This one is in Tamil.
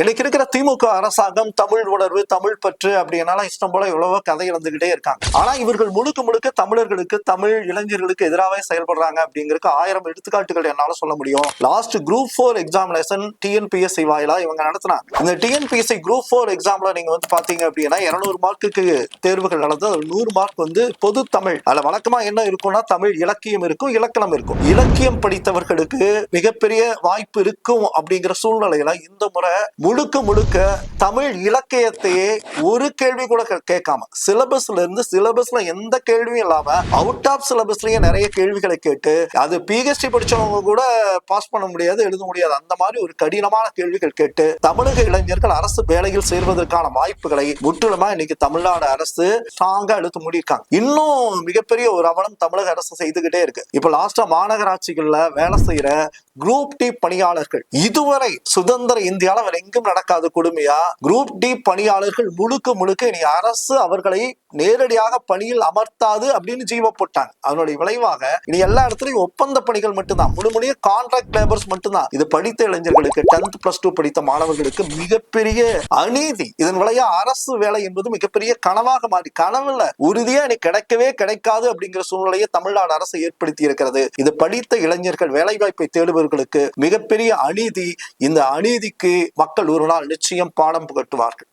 இன்னைக்கு இருக்கிற திமுக அரசாங்கம் தமிழ் உணர்வு தமிழ் பற்று அப்படின்னால இஷ்டம் போல எவ்வளவோ கதை இழந்துகிட்டே இருக்காங்க. ஆனா இவர்கள் முழுக்க முழுக்க தமிழர்களுக்கு தமிழ் இளைஞர்களுக்கு எதிராகவே செயல்படுறாங்க அப்படிங்கிறதுக்கு ஆயிரம் எடுத்துக்காட்டுகள் என்னால சொல்ல முடியும். Last group four examination TNPSC வாயிலா இவங்க நடத்தினாங்க. இந்த டிஎன்பிஎஸ்சி குரூப் ஃபோர் எக்ஸாம்ல நீங்க வந்து பாத்தீங்க அப்படின்னா இருநூறு மார்க்குக்கு தேர்வுகள் நடந்து அது நூறு மார்க் வந்து பொது தமிழ் அதுல வழக்கமா என்ன இருக்கும்னா தமிழ் இலக்கியம் இருக்கும் இலக்கணம் இருக்கும். இலக்கியம் படித்தவர்களுக்கு மிகப்பெரிய வாய்ப்பு இருக்கும் அப்படிங்கிற சூழ்நிலையில இந்த முறை முழுக்க முழுக்க தமிழ் இலக்கியத்தையே ஒரு கேள்வி கூட கேட்காம சிலபஸ்ல இருந்து சிலபஸ்ல எந்த கேள்வியும் இல்லாம அவுட் ஆஃப் சிலபஸ்லயே நிறைய கேள்விகளை கேட்டு அது பிஹெச்டி படிச்சவங்க கூட பாஸ் பண்ண முடியாது எழுத முடியாது அந்த மாதிரி ஒரு கடினமான கேள்விகள் கேட்டு தமிழக இளைஞர்கள் அரசு வேலையில் சேர்வதற்கான வாய்ப்புகளை முற்றிலுமா இன்னைக்கு தமிழ்நாடு அரசு ஸ்ட்ராங்கா எழுத்து முடியிருக்காங்க. இன்னும் மிகப்பெரிய ஒரு அவலம் தமிழக அரசு செய்துகிட்டே இருக்கு. இப்ப லாஸ்டா மாநகராட்சிகள்ல வேலை செய்யற குரூப் டி பணியாளர்கள். இதுவரை சுதந்திர இந்தியால அவர் எங்கும் நடக்காத கொடுமையா? குரூப் டி பணியாளர்கள் முழுக்க முழுக்க இனி அரசு அவர்களை நேரடியாக பணியில் அமர்த்தாது அப்படின்னு ஜீவ போட்டாங்க. அதனுடைய விளைவாக இனி எல்லா இடத்துலயும் ஒப்பந்த பணிகள் மட்டும்தான். முழுமுடிய கான்ட்ராக்ட் லேபர்ஸ் மட்டும்தான். இது படித்த இளைஞர்களுக்கு டென்த் பிளஸ் டூ படித்த மாணவர்களுக்கு மிகப்பெரிய அநீதி. இதன் விளையா அரசு வேலை என்பது மிகப்பெரிய கனவாக மாறி கனவுல உறுதியா இனி கிடைக்கவே கிடைக்காது அப்படிங்கிற சூழ்நிலையை தமிழ்நாடு அரசு ஏற்படுத்தி இருக்கிறது. இது படித்த இளைஞர்கள் வேலைவாய்ப்பை தேடுவது தேடுபவர்களுக்கு மிகப்பெரிய அநீதி இந்த அநீதிக்கு மக்கள் ஒரு நாள் நிச்சயம் பாடம் புகட்டுவார்கள்.